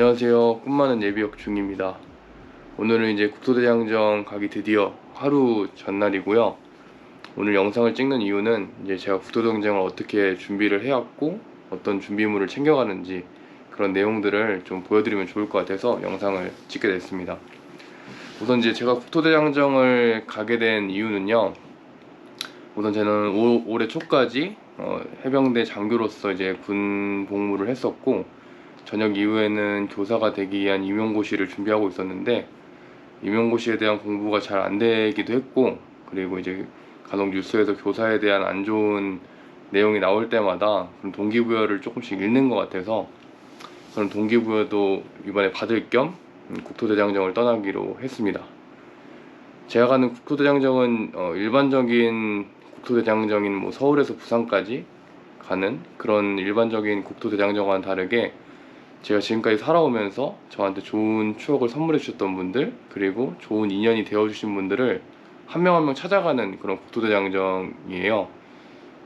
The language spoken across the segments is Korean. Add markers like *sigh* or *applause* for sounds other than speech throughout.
안녕하세요. 꿈많은 예비역 중입니다. 오늘은 이제 국토대장정 가기 드디어 하루 전날이고요. 오늘 영상을 찍는 이유는 이제 제가 국토대장정을 어떻게 준비를 해왔고 어떤 준비물을 챙겨가는지 그런 내용들을 좀 보여드리면 좋을 것 같아서 영상을 찍게 됐습니다. 우선 이제 제가 국토대장정을 가게 된 이유는요. 우선 저는 올, 올해 초까지 어, 해병대 장교로서 이제 군 복무를 했었고 저녁 이후에는 교사가 되기 위한 임용고시를 준비하고 있었는데 임용고시에 대한 공부가 잘 안 되기도 했고 그리고 이제 간혹 뉴스에서 교사에 대한 안 좋은 내용이 나올 때마다 그런 동기부여를 조금씩 잃는 것 같아서 그런 동기부여도 이번에 받을 겸 음, 국토대장정을 떠나기로 했습니다. 제가 가는 국토대장정은 어, 일반적인 국토대장정인 뭐 서울에서 부산까지 가는 그런 일반적인 국토대장정과는 다르게 제가 지금까지 살아오면서 저한테 좋은 추억을 선물해 주셨던 분들 그리고 좋은 인연이 되어 주신 분들을 한명 한 명 찾아가는 그런 국토대장정이에요.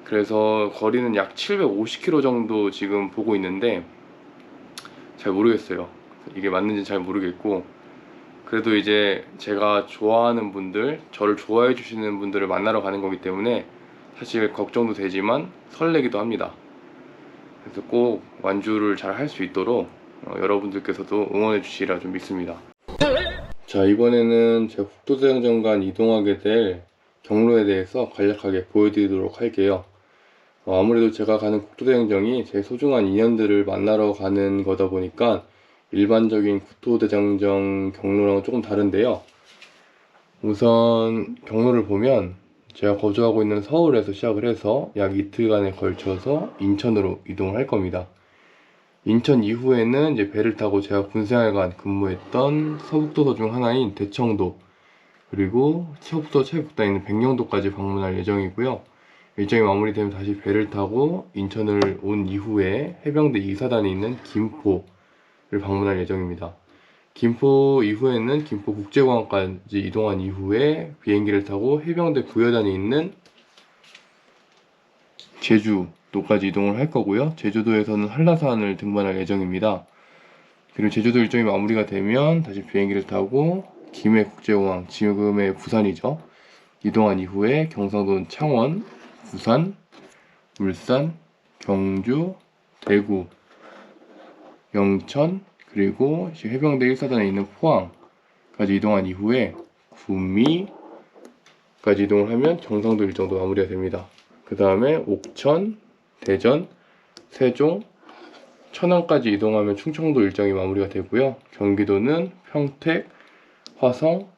그래서 거리는 약 750km 정도 지금 보고 있는데 잘 모르겠어요. 이게 맞는지 잘 모르겠고 그래도 이제 제가 좋아하는 분들, 저를 좋아해 주시는 분들을 만나러 가는 거기 때문에 사실 걱정도 되지만 설레기도 합니다. 그래서 꼭 완주를 잘 할 수 있도록 어, 여러분들께서도 응원해 주시리라 좀 믿습니다. 자 이번에는 제가 국토대장정간 이동하게 될 경로에 대해서 간략하게 보여드리도록 할게요. 어, 아무래도 제가 가는 국토대장정이 제 소중한 인연들을 만나러 가는 거다 보니까 일반적인 국토대장정 경로랑은 조금 다른데요. 우선 경로를 보면 제가 거주하고 있는 서울에서 시작을 해서 약 이틀간에 걸쳐서 인천으로 이동을 할 겁니다. 인천 이후에는 이제 배를 타고 제가 군생활관 근무했던 서북도서 중 하나인 대청도 그리고 서북도 체육단 있는 백령도까지 방문할 예정이고요. 일정이 마무리되면 다시 배를 타고 인천을 온 이후에 해병대 이사단이 있는 김포를 방문할 예정입니다. 김포 이후에는 김포 국제공항까지 이동한 이후에 비행기를 타고 해병대 부여단이 있는 제주 도까지 이동을 할 거고요. 제주도에서는 한라산을 등반할 예정입니다. 그리고 제주도 일정이 마무리가 되면 다시 비행기를 타고 김해 국제공항, 지금의 부산이죠. 이동한 이후에 경상도 창원, 부산, 울산, 경주, 대구, 영천, 그리고 해병대 1사단에 있는 포항까지 이동한 이후에 구미까지 이동을 하면 경상도 일정도 마무리가 됩니다. 그 다음에 옥천, 대전, 세종, 천안까지 이동하면 충청도 일정이 마무리가 되고요. 경기도는 평택, 화성,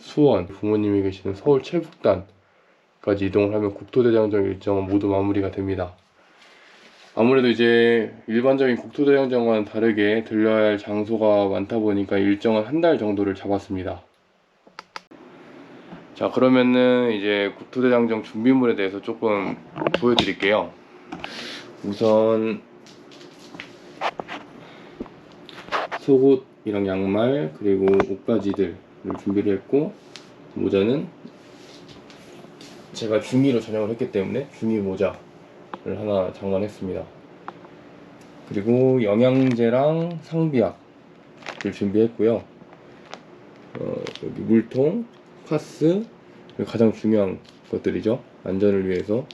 수원, 부모님이 계시는 서울 체북단까지 이동을 하면 국토대장정 일정은 모두 마무리가 됩니다. 아무래도 이제 일반적인 국토대장정과는 다르게 들려야 할 장소가 많다 보니까 일정은 한 달 정도를 잡았습니다. 자, 그러면은 이제 국토대장정 준비물에 대해서 조금 보여드릴게요. 우선 속옷이랑 양말 그리고 옷가지들을 준비를 했고 모자는 제가 중의로 전역을 했기 때문에 중의 모자 를 하나 장만했습니다. 그리고 영양제랑 상비약을 준비했고요. 어, 여기 물통, 파스, 가장 중요한 것들이죠. 안전을 위해서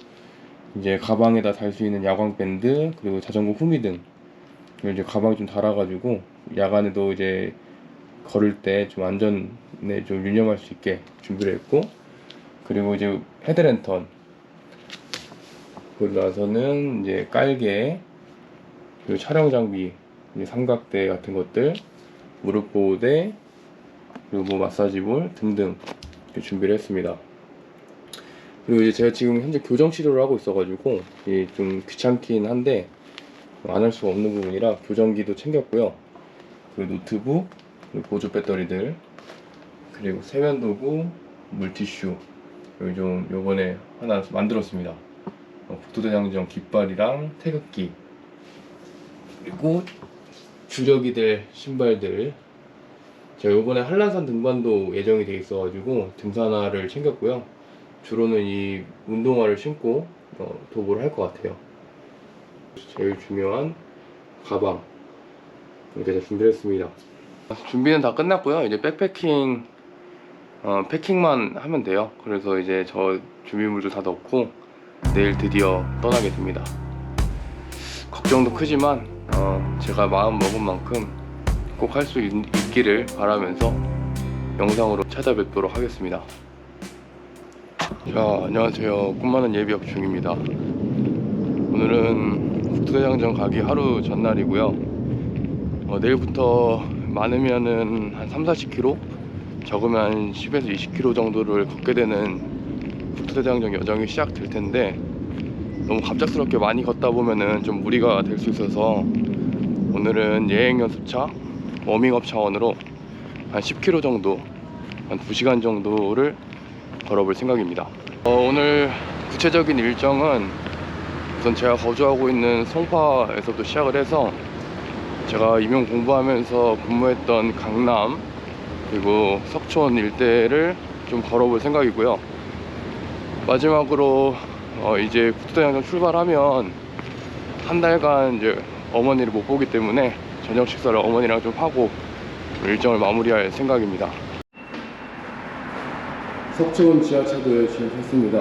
이제 가방에다 달 수 있는 야광 밴드 그리고 자전거 후미 등을 이제 가방에 좀 달아가지고 야간에도 이제 걸을 때 좀 안전에 좀 유념할 수 있게 준비를 했고 그리고 이제 헤드랜턴 그리고 나서는 이제 깔개 그리고 촬영 장비 삼각대 같은 것들 무릎 보호대 그리고 뭐 마사지볼 등등 준비를 했습니다. 그리고 이제 제가 지금 현재 교정 치료를 하고 있어가지고 이게 좀 귀찮긴 한데 안 할 수가 없는 부분이라 교정기도 챙겼고요. 그리고 노트북 그리고 보조 배터리들 그리고 세면도구 물티슈 여기 좀 요번에 하나 만들었습니다. 어, 국토대장정 깃발이랑 태극기 그리고 주력이 될 신발들 제가 요번에 한라산 등반도 예정이 돼 있어가지고 등산화를 챙겼고요 주로는 이 운동화를 신고 어, 도보를 할 것 같아요 제일 중요한 가방 이렇게 잘 준비를 했습니다. 준비는 다 끝났고요. 이제 백패킹 어, 패킹만 하면 돼요. 그래서 이제 저 준비물도 다 넣고 내일 드디어 떠나게 됩니다. 걱정도 크지만 어, 제가 마음 먹은 만큼 꼭 할 수 있기를 바라면서 영상으로 찾아뵙도록 하겠습니다. 자, 안녕하세요. 꿈많은 예비역 중입니다. 오늘은 국토대장정 가기 하루 전날이고요. 어, 내일부터 많으면은 한 3, 40km, 적으면 한 10에서 20km 정도를 걷게 되는 국토대장정 여정이 시작될 텐데 너무 갑작스럽게 많이 걷다 보면은 좀 무리가 될 수 있어서 오늘은 예행 연습차 워밍업 차원으로 한 10km 정도, 한 2시간 정도를 걸어볼 생각입니다. 어, 오늘 구체적인 일정은 우선 제가 거주하고 있는 송파에서부터 시작을 해서 제가 임용 공부하면서 근무했던 강남 그리고 석촌 일대를 좀 걸어볼 생각이고요. 마지막으로 어, 이제 국토대장정 출발하면 한 달간 이제 어머니를 못 보기 때문에 저녁 식사를 어머니랑 좀 하고 일정을 마무리할 생각입니다. 석촌 지하철도에 진입했습니다.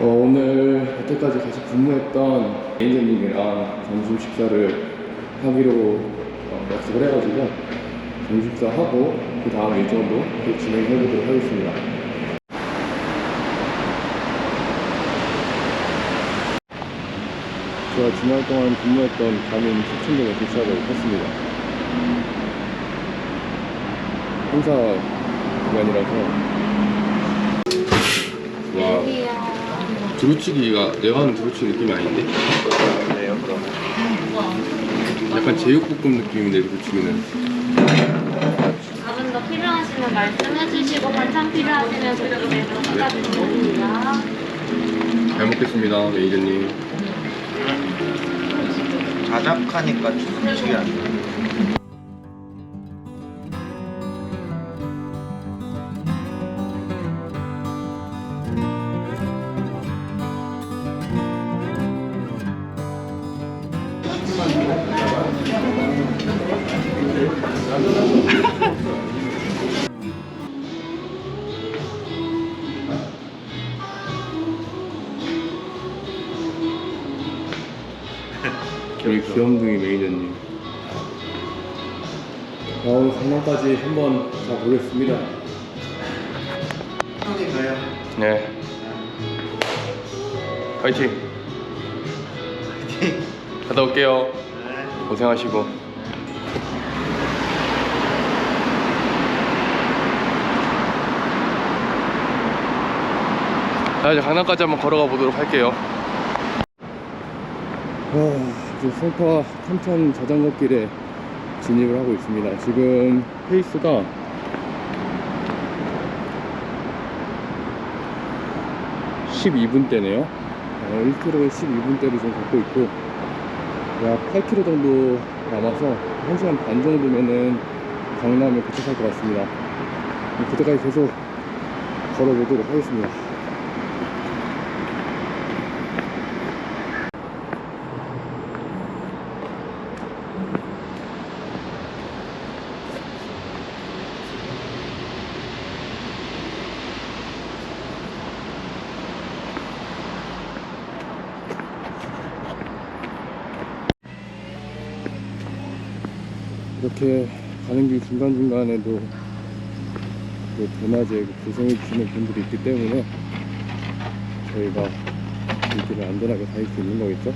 어, 오늘 여태까지 같이 근무했던 매니저님이랑 점심 식사를 하기로 어, 약속을 해가지고 점심 식사 하고 그 다음 일정도 또 진행해 보도록 하겠습니다. 제가 지난 동안 근무했던 감인 석촌동에 도착을 했습니다. 행사 기간이라서 와 두루치기가 내가 하는 두루치기 느낌이 아닌데? 네요 그럼 약간 제육볶음 느낌인데 두루치기는 다른 거 필요하시면 말씀해 주시고 반찬 필요하시면 그쪽에서 쏟아주십니다. 잘 먹겠습니다 매니저님 자작하니까 돼. 우리 귀염둥이 매니저님. 아, 오늘 강남까지 한번 가보겠습니다. 형님가요? 네 파이팅. 갔다 올게요. 고생하시고. 자 이제 강남까지 한번 걸어가 보도록 할게요. 아, 이제 송파 탐천 자전거 길에 진입을 하고 있습니다. 지금 페이스가 12분대네요. 어, 1km에 12분대를 좀 걷고 있고 약 8km 정도 남아서 1시간 반 정도면은 강남에 도착할 것 같습니다. 그때까지 계속 걸어보도록 하겠습니다 이렇게 가는 길 중간중간에도 그 대낮에 구성해 주시는 분들이 있기 때문에 저희가 이 길을 안전하게 다닐 수 있는 거겠죠?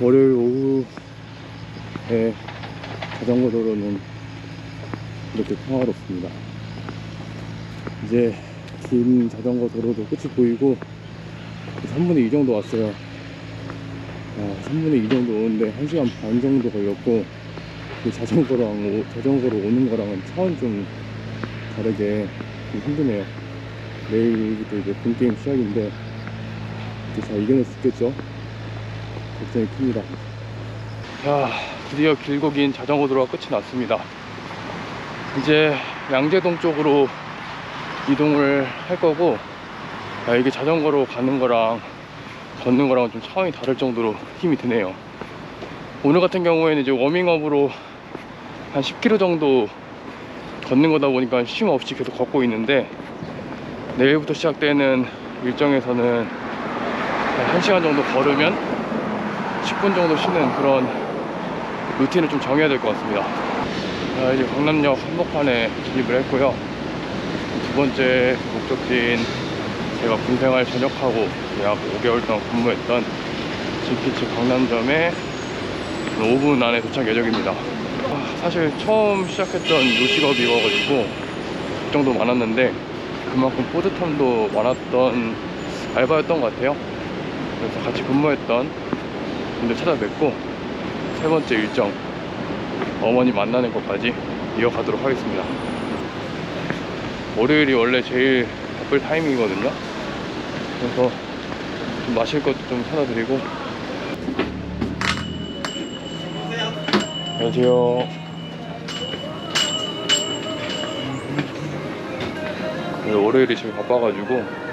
월요일 오후에 자전거 도로는 이렇게 평화롭습니다. 이제 긴 자전거 도로도 끝이 보이고 3분의 2 정도 왔어요. 아, 3분의 2 정도 오는데 1시간 반 정도 걸렸고 그 자전거랑 오- 자전거로 오는 거랑은 차원 좀 다르게 좀 힘드네요. 내일부터 이제 본 게임 시작인데 이제 잘 이겨낼 수 있겠죠? 굉장히 큽니다. 자, 드디어 길고 긴 자전거 도로가 끝이 났습니다. 이제 양재동 쪽으로 이동을 할 거고, 야, 이게 자전거로 가는 거랑 걷는 거랑 좀 차원이 다를 정도로 힘이 드네요. 오늘 같은 경우에는 이제 워밍업으로 한 10km 정도 걷는 거다 보니까 쉼 없이 계속 걷고 있는데 내일부터 시작되는 일정에서는 한 1시간 정도 걸으면 10분 정도 쉬는 그런 루틴을 좀 정해야 될 것 같습니다. 자, 이제 강남역 한복판에 진입을 했고요. 두 번째 목적지인 제가 군생활 전역하고 약 5개월 동안 근무했던 진키츠 강남점에 5분 안에 도착 예정입니다. 아, 사실 처음 시작했던 요식업이어가지고 걱정도 많았는데 그만큼 뿌듯함도 많았던 알바였던 것 같아요. 그래서 같이 근무했던 분들 찾아뵙고 세 번째 일정 어머니 만나는 것까지 이어가도록 하겠습니다. 월요일이 원래 제일 바쁠 타이밍이거든요. 그래서 좀 마실 것도 좀 사다 드리고 안녕하세요. 네, 월요일이 제일 바빠가지고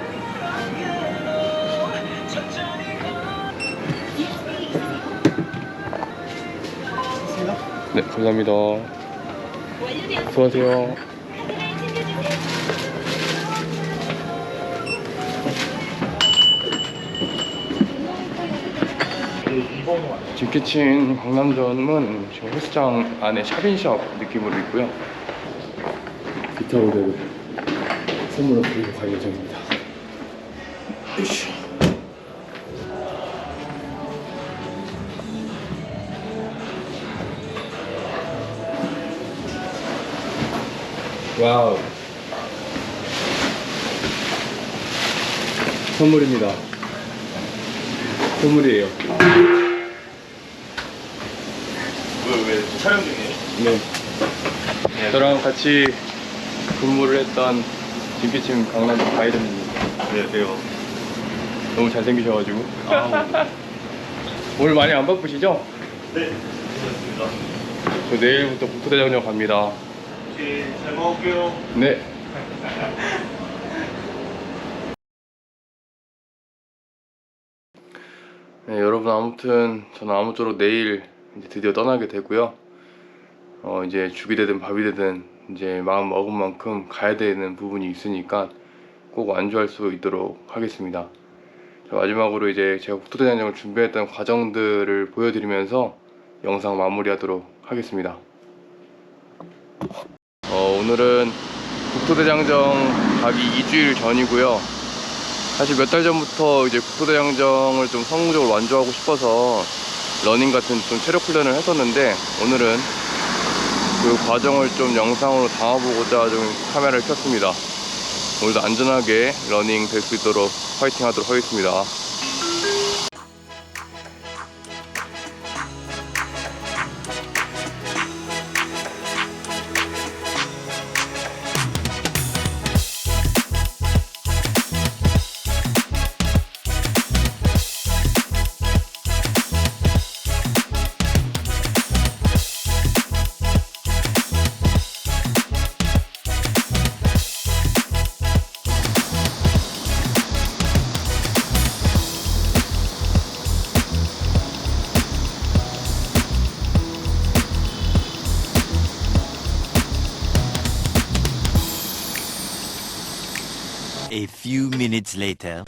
네 감사합니다. 수고하세요. 집키친 강남점은 지금 헬스장 안에 샵인샵 느낌으로 있고요. 기타 모델을 선물로 드리고 갈 예정입니다. 와우. 선물입니다. 선물이에요. 왜, 왜 촬영 중이에요? 네. 저랑 같이 근무를 했던 김기침 강남 가이드입니다. 안녕하세요. 너무 잘생기셔가지고. 아, 오늘 많이 안 바쁘시죠? 네. 고맙습니다. 저 내일부터 국토대장정 갑니다. 잘 먹을게요. 네. *laughs* 네, 여러분 아무튼 저는 아무쪼록 내일 이제 드디어 떠나게 되고요. 어 이제 죽이 되든 밥이 되든 이제 마음 먹은 만큼 가야 되는 부분이 있으니까 꼭 완주할 수 있도록 하겠습니다. 자, 마지막으로 이제 제가 국토대장정을 준비했던 과정들을 보여드리면서 영상 마무리하도록 하겠습니다. 어, 오늘은 국토대장정 가기 2주일 전이고요. 사실 몇 달 전부터 이제 국토대장정을 좀 성공적으로 완주하고 싶어서 러닝 같은 좀 체력 훈련을 했었는데 오늘은 그 과정을 좀 영상으로 담아보고자 좀 카메라를 켰습니다. 오늘도 안전하게 러닝 될 수 있도록 파이팅 하도록 하겠습니다. A few minutes later.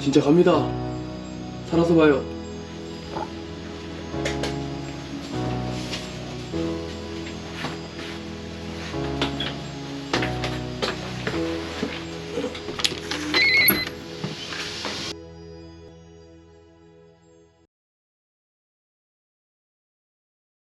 진짜 갑니다. 살아서 봐요.